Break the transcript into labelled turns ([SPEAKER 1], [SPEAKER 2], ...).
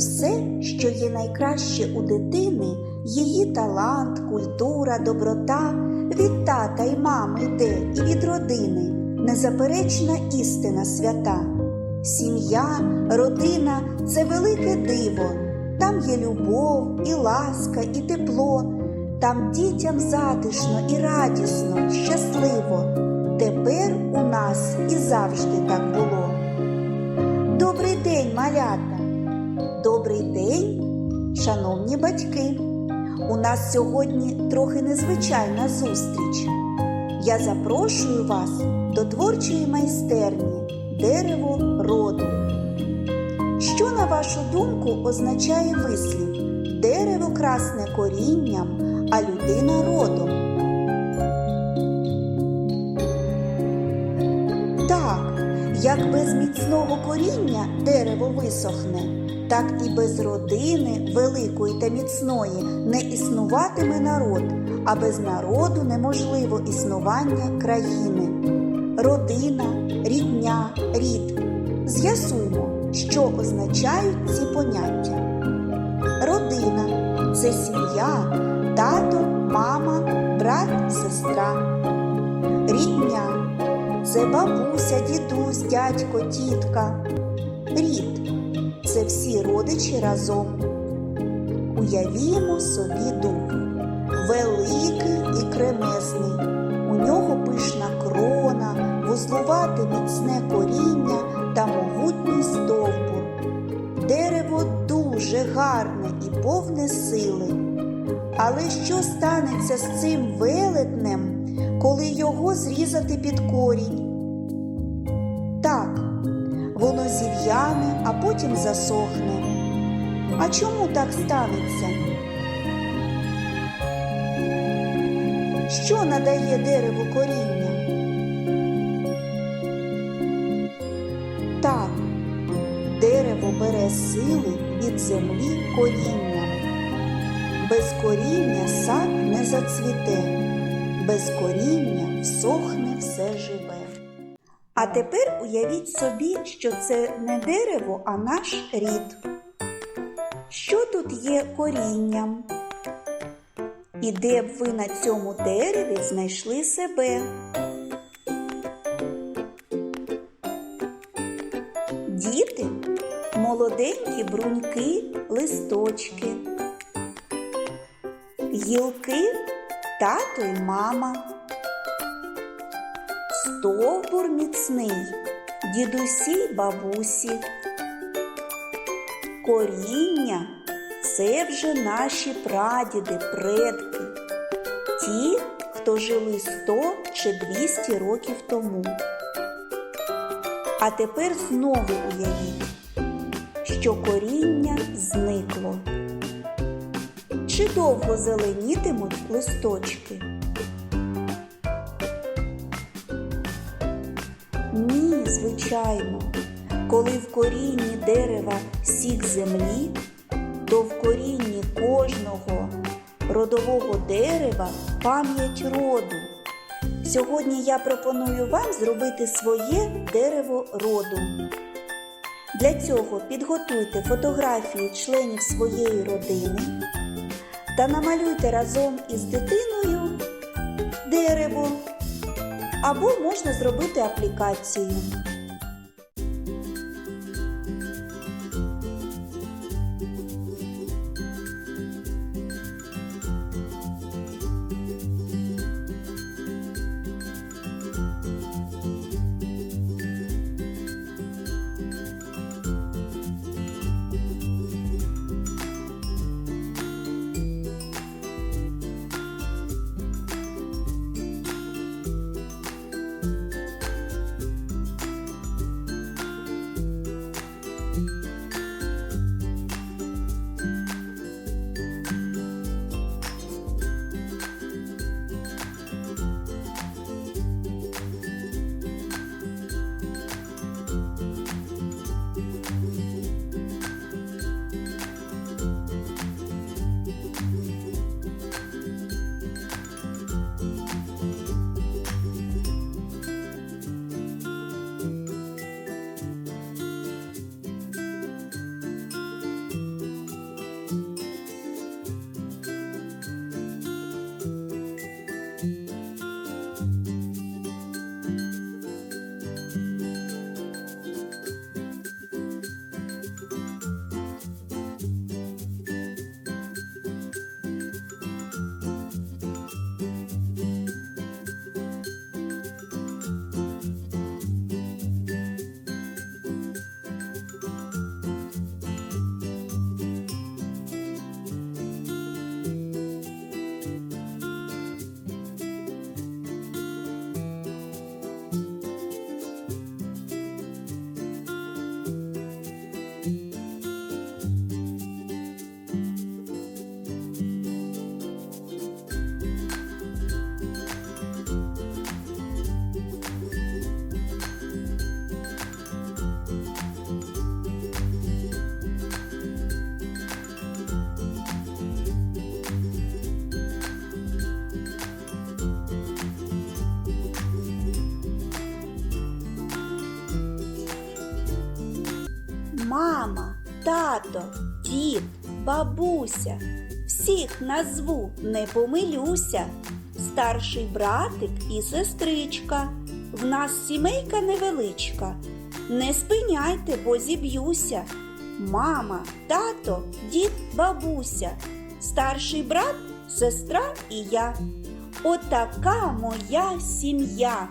[SPEAKER 1] Усе, що є найкраще у дитини, її талант, культура, доброта, від тата й мами йде і від родини, незаперечна істина свята. Сім'я, родина це велике диво, там є любов, і ласка, і тепло, там дітям затишно і радісно, щасливо. Тепер у нас і завжди так було. Добрий день, малята! Добрий день, шановні батьки! У нас сьогодні трохи незвичайна зустріч. Я запрошую вас до творчої майстерні Дерево роду. Що, на вашу думку, означає вислів Дерево красне корінням, а людина родом? Так, як без міцного коріння дерево висохне, так і без родини великої та міцної не існуватиме народ, а без народу неможливо існування країни. Родина, рідня, рід. З'ясуймо, що означають ці поняття. Родина це сім'я, тато, мама, брат, сестра. Рідня це бабуся, дідусь, дядько, тітка. Рід це всі родичі разом. Уявімо собі дух, великий і кремезний. У нього пишна крона, вузлувате міцне коріння та могутній стовбур. Дерево дуже гарне і повне сили. Але що станеться з цим велетнем, коли його зрізати під корінь? Воно зів'яне, а потім засохне. А чому так станеться? Що надає дереву коріння? Так, дерево бере сили від землі корінням. Без коріння сад не зацвіте, без коріння всохне все живе. А тепер уявіть собі, що це не дерево, а наш рід. Що тут є корінням? І де б ви на цьому дереві знайшли себе? Діти молоденькі бруньки, листочки, гілки тато й мама, стовбур міцний, дідусі й бабусі, коріння це вже наші прадіди, предки, ті, хто жили 100 чи 200 років тому. А тепер знову уявіть, що коріння зникло. Чи довго зеленітимуть листочки? Звичайно, коли в корінні дерева сік землі, то в корінні кожного родового дерева пам'ять роду. Сьогодні я пропоную вам зробити своє дерево роду. Для цього підготуйте фотографії членів своєї родини та намалюйте разом із дитиною дерево або можна зробити аплікацію. Тато, дід, бабуся. Всіх назву не помилюся. Старший братик і сестричка. В нас сімейка невеличка. Не спиняйте, бо зіб'юся. Мама, тато, дід, бабуся, старший брат, сестра і я. Отака моя сім'я.